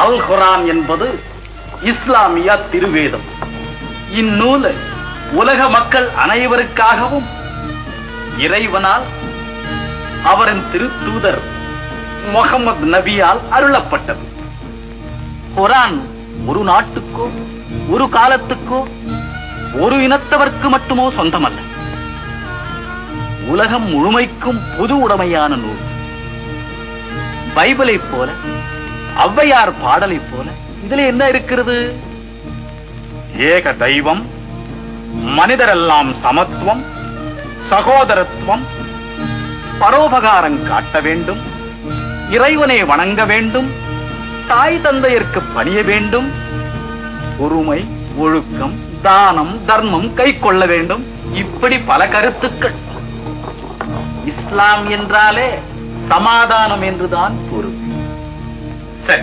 அல் குரான் என்பது இஸ்லாமிய திருவேதம். இந்நூலை உலக மக்கள் அனைவருக்காகவும் இறைவனால் அவரின் திருத்தூதர் முகமது நபியால் அருளப்பட்டது. குரான் ஒரு நாட்டுக்கோ ஒரு காலத்துக்கோ ஒரு இனத்தவர்க்கு மட்டுமோ சொந்தமல்ல. உலகம் முழுமைக்கும் பொது உடைமையான நூல். பைபிளைப் போல ஔவையார் பாடலை போல இதுல என்ன இருக்கிறது? ஏக தெய்வம் மனிதரெல்லாம் சமத்துவம் சகோதரத்துவம் பரோபகாரம் காட்ட வேண்டும் இறைவனை வணங்க வேண்டும் தாய் தந்தையருக்கு பணிய வேண்டும் பொறுமை ஒழுக்கம் தானம் தர்மம் கை கொள்ள வேண்டும். இப்படி பல கருத்துக்கள். இஸ்லாம் என்றாலே சமாதானம் என்றுதான் பொருள். சரி.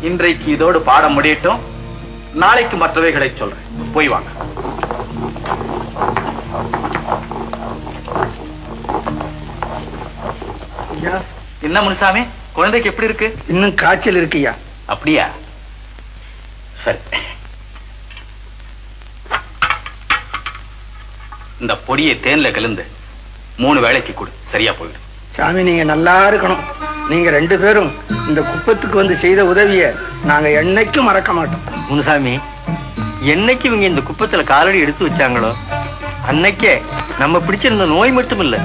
இன்றைக்கு இதோடு பாடம் முடியட்டும். நாளைக்கு மற்றவைகளை சொல்றேன். போய் வாங்க. என்ன முனுசாமி? குழந்தைக்கு எப்படி இருக்கு? இன்னும் காய்ச்சல் இருக்குய்யா அப்படியா? சரி. இந்த பொடியை தேன்ல கலந்து மூணு வேளைக்கு கொடு. சரியா போயிடும். சாமி நீங்க நல்லா இருக்கணும். நீங்க ரெண்டு பேரும் இந்த குப்பத்துக்கு வந்து செய்த உதவிய நாங்க என்னைக்கும் மறக்க மாட்டோம். முனுசாமி என்னைக்கு இவங்க இந்த குப்பத்துல காலடி எடுத்து வச்சாங்களோ அன்னைக்கே நம்ம பிடிச்சிருந்த நோய் மட்டும் இல்ல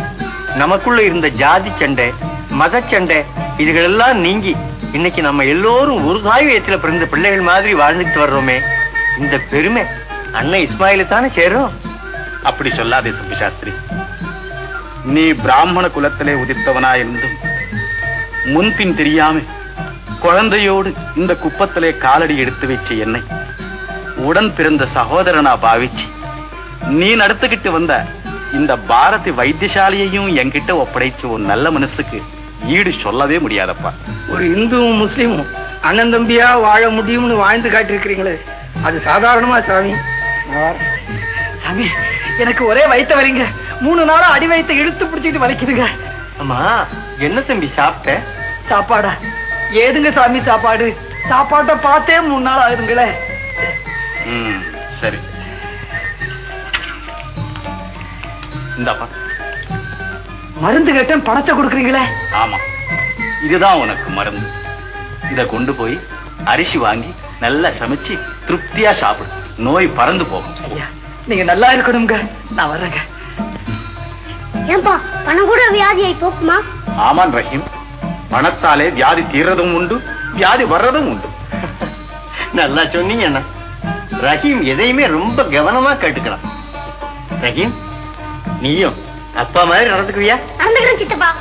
நமக்குள்ள இருந்த ஜாதி சண்டை மத சண்டை இதுகளெல்லாம் நீங்கி இன்னைக்கு நம்ம எல்லோரும் ஒரு தாய் வயத்துல பிறந்த பிள்ளைகள் மாதிரி வாழ்ந்துட்டு வர்றோமே இந்த பெருமை அண்ணன் இஸ்மாயிலு தானே சேரும்? அப்படி சொல்லாதே சுப்பு சாஸ்திரி நீ பிராமண குலத்திலே உதித்தவனா இருந்தும் முன்பின் தெரியாம குழந்தையோடு இந்த குப்பத்திலே காலடி எடுத்து வச்ச என்னை. உடன் பிறந்த சகோதரனா பாவிச்சு நீ நடத்துக்கிட்டு வந்த இந்த பாரதி வைத்தியசாலையையும் என்கிட்ட ஒப்படைச்ச ஒரு நல்ல மனசுக்கு ஈடு சொல்லவே முடியாதப்பா. ஒரு இந்துவும் முஸ்லீமும் அண்ணன் தம்பியா வாழ முடியும்னு வாழ்ந்து காட்டியிருக்கிறீங்களே அது சாதாரணமா சாமி. சாமி எனக்கு ஒரே வயித்த வரீங்க மூணு நாளா அடி வயித்தை இழுத்து பிடிச்சிட்டு வலிக்குதுங்க. அம்மா என்ன தம்பி சாப்பிட்ட? சாப்பாடா? ஏதுங்க சாமி சாப்பாடு? சாப்பாட்டை பார்த்தே மூணு நாள் ஆகுதுங்களே. ம் சரி. இந்தாப்பா. மருந்து கேட்டேன் பணத்தை கொடுக்குறீங்களே? ஆமா. இதுதான் உனக்கு மருந்து. இத கொண்டு போய் அரிசி வாங்கி நல்லா சமைச்சு திருப்தியா சாப்பிடு. நோய் பறந்து போகும். ஐயா நீங்க நல்லா இருக்கணுங்க. நான் வர்றேங்க. ஏன்பா பணம் கூட வியாதியை போக்குமா ஆமான் ரஹீம். பணத்தாலே வியாதி தீர்றதும் உண்டு வியாதி வர்றதும் உண்டு. நல்லா சொன்னீங்க அண்ணா. ரஹீம் எதையுமே ரொம்ப கவனமா கேட்டுக்கிறான். ரஹீம் நீயும் அப்பா மாதிரி நடந்துக்குவியா? நடந்துக்கிறேன் சித்தப்பா.